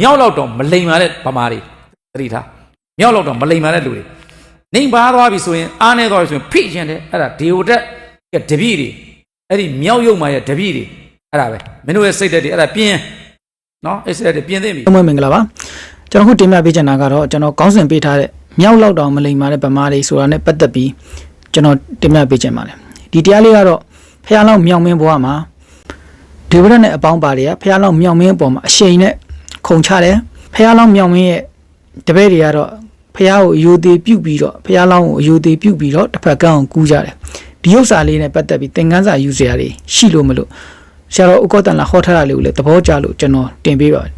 မြောက်လောက်တော့မလိမ်ပါတဲ့ဗမာတွေသတိထားမြောက်လောက်တော့မလိမ်ပါတဲ့လူတွေနေပါသွားပြီဆိုရင်အားနေသွားပြီဆိုရင်ဖိကျင်တယ်အဲ့ဒါဒေဝတက်ရဲ့တပည့်တွေအဲ့ဒီမြောက်ရုံမာရဲ့တပည့်တွေအဲ့ဒါပဲမင်းတို့ရဲ့စိတ်သက်တွေအဲ့ဒါပြင်းနော်အဲ့စိတ်သက်တွေပြင်းသိပြီအမွေမင်္ဂလာပါကျွန်တော်ခုတင်ပြပေးချင်တာကတော့ကျွန်တော်ကောင်းစဉ်ပေးထားတဲ့မြောက်လောက်တောင်မလိမ်မာတဲ့ဗမာတွေဆိုတာနဲ့ပတ်သက်ပြီးကျွန်တော်တင်ပြပေးချင်ပါတယ်ဒီတရားလေးကတော့ဖះလောက်မြောင်မင်းဘဝမှာဒီဝရနဲ့အပေါင်းပါတွေကဖះလောက်မြောင်မင်းအပေါ်မှာအရှိန်နဲ့ ခုန်ချတယ်ဖះလောက်မြောင်မင်းရဲ့တပည့်တွေကတော့ဖះကိုအယိုသေးပြုတ်ပြီးတော့ဖះလောက်ကိုအယိုသေးပြုတ်ပြီးတော့တစ်ဖက်ကန်းကိုကူးကြတယ်ဒီဥစ္စာလေးနဲ့ပတ်သက်ပြီးသင်ခန်းစာယူစရာတွေရှိလို့မလို့ဆရာတော်ဥက္ကောတန်လာဟောထားတာလေးကိုလည်းသဘောကျလို့ကျွန်တော်တင်ပေးပါတယ်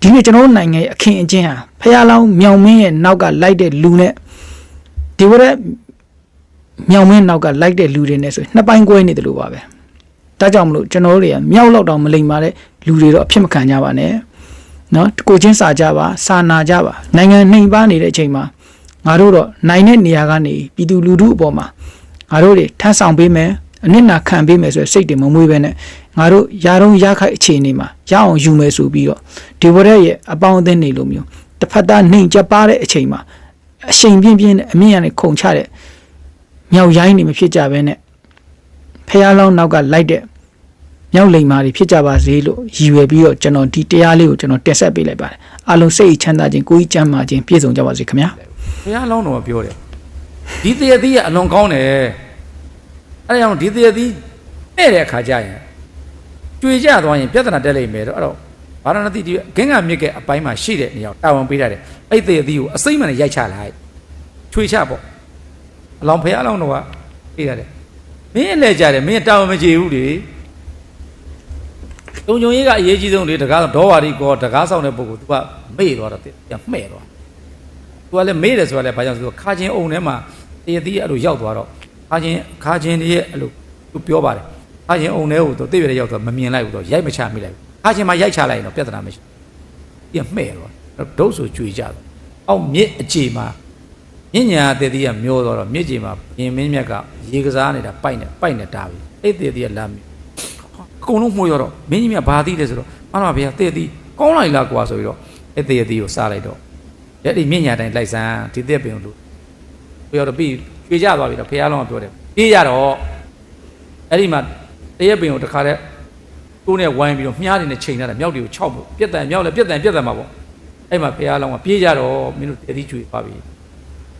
ဒီနေ့ကျွန်တော်တို့နိုင်ငံရဲ့အခင်းအကျင်းဟာဖះလောင်းမြောင်မင်းရဲ့နောက်ကလိုက်တဲ့လူနဲ့ဒီဝရက်မြောင်မင်းနောက်ကလိုက်တဲ့လူတွေနဲ့ဆိုရင်နှစ်ပိုင်းကွဲနေတယ်လို့ပါပဲဒါကြောင့်မလို့ကျွန်တော်တို့တွေကမြောက်လောက်တောင်မလိမ်ပါတဲ့လူတွေတော့အဖြစ်မခံကြပါနဲ့ နော်ကိုချင်းစာကြပါစာနာကြပါနိုင်ငံနှိမ်ပါနေတဲ့အချိန်မှာငါတို့တော့နိုင်တဲ့နေရာကနေပြည်သူလူထုအပေါ်မှာငါတို့တွေထမ်းဆောင်ပေးမယ်အနစ်နာခံပေးမယ်ဆိုတဲ့စိတ်တွေမမွေးပဲနဲ့ငါတို့ယာတော့ရခိုက်အခြေအနေမှာရအောင်ယူမယ်ဆိုပြီးတော့ဒီဝရက်ရဲ့အပေါင်းအသင်းနေလို့မျိုးတစ်ဖက်သားနှိမ်ကြပါတဲ့အချိန်မှာအချိန်ပြင်းပြင်းနဲ့အမြင့်ရနဲ့ခုန်ချတဲ့မြောက်ရိုင်းနေမဖြစ်ကြဘဲနဲ့ဖះလောင်းနောက်ကလိုက်တဲ့ မြောက်လိမ်မာတွေဖြစ်ကြပါစေလို့ရည်ရွယ်ပြီးတော့ကျွန်တော်ဒီတရားလေးကိုကျွန်တော်တင်ဆက်ပေးလိုက်ပါတယ်အားလုံးစိတ်ချမ်းသာခြင်းကိုယ်ကြီးချမ်းသာခြင်းပြည့်စုံကြပါစေခင်ဗျာဘုရားလောင်းတော်ကပြောတယ်ဒီတရသီးကအလွန်ကောင်းတယ်အဲ့ဒါကြောင့်ဒီတရသီးတဲ့တဲ့အခါကျရင်ကြွေကြသွားရင်ပြဿနာတက်လိမ့်မယ်တော့အဲ့တော့ဘာရဏတိဒီဂင်းကမြစ်ကအပိုင်းမှာရှိတဲ့နေရာကိုတာဝန်ပေးထားတယ်အဲ့တရသီးကိုအစိမ့်မှန်နဲ့ရိုက်ချလိုက်ချွေချပေါ့အလောင်းဘုရားလောင်းတော်ကပေးရတယ်မင်းအလဲကြတယ်မင်းတာဝန်မကျေဘူးလေ တုံကြုံရေးကအရေးကြီးဆုံးလေတကားဒေါဝါရီကောတကားဆောင်တဲ့ပုဂ္ဂိုလ် तू ကမေ့သွားတော့ပြန်မှဲ့သွားသူကလည်းမေးတယ်ဆိုတာလည်းဘာကြောင့်ဆိုတော့ခါချင်းအုံထဲမှာတရသီးအဲ့လိုရောက်သွားတော့ခါချင်းခါချင်းတည်းရဲ့အဲ့လိုသူပြောပါတယ်ခါချင်းအုံထဲကိုသူသိပြတဲ့ရောက်တော့မမြင်လိုက်ဘူးတော့ရိုက်မချမိလိုက်ဘူးခါချင်းမှာရိုက်ချလိုက်ရင်တော့ပြဿနာမရှိဘူးပြမှဲ့တော့ဒုတ်ဆိုကြွေကြတော့အောက်မြစ်အခြေမှာမြင့်ညာတရသီးကမျောတော့တော့မြစ်ကြီးမှာရင်မင်းမြတ်ကရေကစားနေတာပိုက်နေပိုက်နေတာပြီအဲ့တရသီးကလာမြအ ကုန်လုံးမှုရတော့မင်းကြီးမြတ်ဘာသိလဲဆိုတော့မတော်ဗျာတရသီးကောင်းလိုက်လားကွာဆိုပြီးတော့အဲ့တရသီးကိုစားလိုက်တော့ရက်ဒီမြင့်ညာတိုင်းလိုက်စမ်းဒီသက်ပင်လို့ပြောတော့ပြီးရွှေကြသွားပြီတော့ဖះလောင်းကပြောတယ်ပြေးရတော့အဲ့ဒီမှာတရက်ပင်ကိုတခါတည်းကိုယ်နဲ့ဝိုင်းပြီးတော့မြားနေနဲ့ချိန်ထားတယ်မြောက်တွေကိုခြောက်ဖို့ပြက်တန်မြောက်လည်းပြက်တန်ပြက်တန်မှာပေါ့အဲ့မှာဖះလောင်းကပြေးကြတော့မင်းတို့တတိကျွေပါပြီ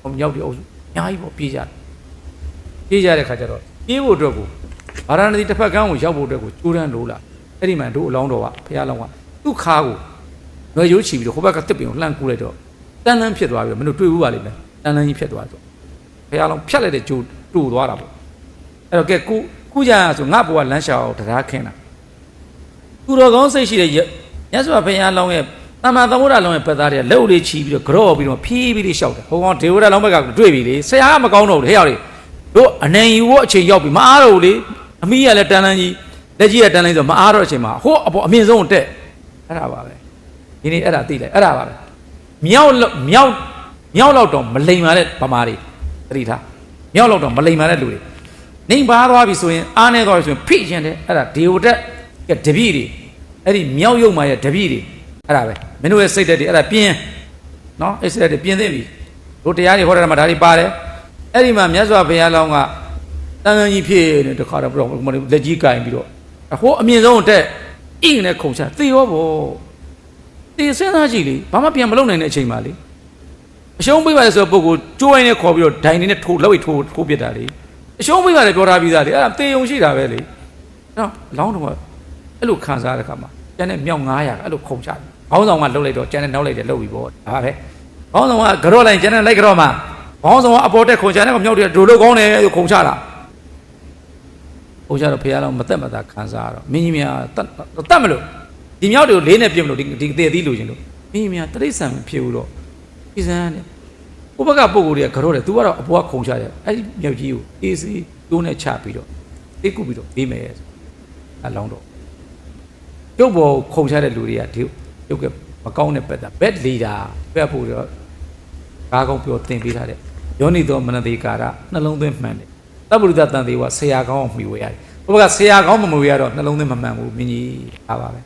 ဟိုမြောက်တွေအုပ်စုအများကြီးပေါ့ပြေးကြတယ်ပြေးကြတဲ့ခါကျတော့ပြေးဖို့အတွက်ကို ဗာရာဏသီတစ်ဖက်ကန်းကိုရောက်ဖို့အတွက်ကိုကြိုးတန်းလို့လာအဲ့ဒီမှာတို့အလောင်းတော်ကဖះလောင်းကသူ့ခါကိုရွယ်ရိုးချီပြီးတော့ဟိုဘက်ကတစ်ပင်ကိုလှမ်းကူးလိုက်တော့တန်းတန်းဖြစ်သွားပြီမင်းတို့တွေ့ဘူးပါလိမ့်မယ်တန်းတန်းကြီးဖြစ်သွားတော့ဘုရားလုံးဖြတ်လိုက်တဲ့ဂျိုးတူသွားတာပေါ့အဲ့တော့ကဲကုကုကြဆိုငါဘဝလမ်းလျှောက်တရားခင်းတာသူတော်ကောင်းစိတ်ရှိတဲ့ညစွာဘုရားလုံးရဲ့တမန်သမုဒ္ဒလုံးရဲ့ပတ်သားတွေကလက်ဦးလေးချီပြီးတော့ကြော့ပြီးတော့ဖြီးပြီးလေးရှောက်တယ်ဟိုကောင်ဒေဝရလုံးဘက်ကတွေ့ပြီလေဆရာကမကောင်းတော့ဘူးဟဲ့ရောက်လေတို့အနေယူဖို့အချိန်ရောက်ပြီမအားတော့ဘူးလေ အမီးကလည်းတန်းတန်းကြီးလက်ကြီးကတန်းတန်းဆိုမအားတော့အချိန်မှာဟိုအပေါ်အမြင့်ဆုံးတက်အဲ့ဒါပါပဲဒီနေ့အဲ့ဒါသိလိုက်အဲ့ဒါပါပဲမြောက်လောက်မြောက်မြောက်လောက်တော့မလိမ်ပါတဲ့ဗမာတွေသတိထားမြောက်လောက်တော့မလိမ်ပါတဲ့လူတွေနေပါသွားပြီဆိုရင်အားနေသွားပြီဆိုရင်ဖိကျင်တယ်အဲ့ဒါဒေဝတက်ရဲ့တပည့်တွေအဲ့ဒီမြောက်ရုံမာရဲ့တပည့်တွေအဲ့ဒါပဲမင်းတို့ရဲ့စိတ်သက်တွေအဲ့ဒါပြင်းနော်အဲ့စိတ်သက်တွေပြင်းသိပြီတို့တရားတွေဟောတာမှာဒါတွေပါတယ်အဲ့ဒီမှာမြတ်စွာဘုရားလောင်းက တန်တန်ကြီးဖြစ်နေတခါတော့ဘုရားလက်ကြီးကင်ပြီးတော့ဟိုအမြင့်ဆုံးတက်အင်းနဲ့ခုန်ချသေရောဗောတေစဉ်းစားကြည့်လေဘာမှပြန်မလုပ်နိုင်တဲ့အချိန်မှာလေအရှုံးပေးပါလေဆိုတော့ပုဂ္ဂိုလ်ကြိုးရင်းနဲ့ခေါ်ပြီးတော့ဒိုင်နေနဲ့ထိုးလက်ဝိတ်ထိုးထိုးပစ်တာလေအရှုံးပေးပါလေပြောထားပြီးသားလေအဲ့ဒါတေယုံရှိတာပဲလေနော်လောင်းတော့အဲ့လိုခံစားရတဲ့ခါမှာကျန်တဲ့မြောက်900ကအဲ့လိုခုံချတယ်ခေါင်းဆောင်ကလှုပ်လိုက်တော့ကျန်တဲ့နောက်လိုက်တယ်လှုပ်ပြီးပေါ့ဒါပါပဲခေါင်းဆောင်ကကြော့လိုက်ကျန်တဲ့လိုက်ကြော့မှာခေါင်းဆောင်ကအပေါ်တက်ခုံချတဲ့ကမြောက်တွေကဒိုလို့ကောင်းတယ်လို့ခုံချတာ ခုံချတော့ဖះလောင်းမသက်မသာခံစားရတော့မင်းကြီးများတတ်တတ်မလို့ဒီမြောက်တွေကိုလေးနဲ့ပြစ်မလို့ဒီဒီတည်သီးလို့ရှင်လို့မင်းများတရိษံမဖြစ်ဘူးတော့ပြည်စမ်းတယ်ဥပကပုံကိုယ်တွေကကြောတယ် तू ကတော့အပေါ်ကခုံချတယ်အဲ့ဒီမြောက်ကြီးကိုအေးစီတွန်းနဲ့ချပြီးတော့တိတ်ကုပြီးတော့ပေးမယ်အလောင်းတော့ရုပ်ပေါ်ခုံချတဲ့လူတွေကဒီရုပ်ကမကောင်းတဲ့ဘက်တာ bad leader ဘက်ဖို့တော့ကားကောင်းပြောတင်ပေးထားတဲ့ယောနိသောမနတိကာရနှလုံးသွင်းမှန်တယ် တပ္ပရိသတန်သေးဝဆရာကောင်းအောင်မှီဝဲရတယ်ဘုရားဆရာကောင်းမမှီဝဲရတော့နှလုံးသွင်းမမှန်ဘူးမင်းကြီးအားပါပဲ